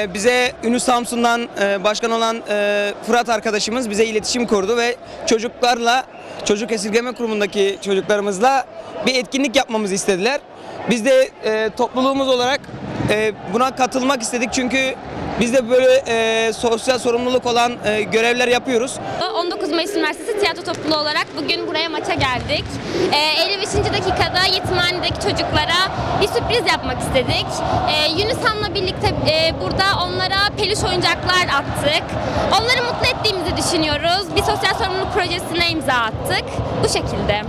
Ee, bize Ünlü Samsun'dan e, başkan olan e, Fırat arkadaşımız bize iletişim kurdu ve çocuklarla, çocuk esirgeme kurumundaki çocuklarımızla bir etkinlik yapmamızı istediler. Biz de e, topluluğumuz olarak e, buna katılmak istedik çünkü biz de böyle e, sosyal sorumluluk olan e, görevler yapıyoruz. 19 Mayıs Üniversitesi tiyatro topluluğu olarak bugün buraya maça geldik. Ee, 55. dakikada yetimhanedeki çocuklara sürpriz yapmak istedik. Ee, Yunushan'la birlikte e, burada onlara peluş oyuncaklar attık. Onları mutlu ettiğimizi düşünüyoruz. Bir sosyal sorumluluk projesine imza attık. Bu şekilde.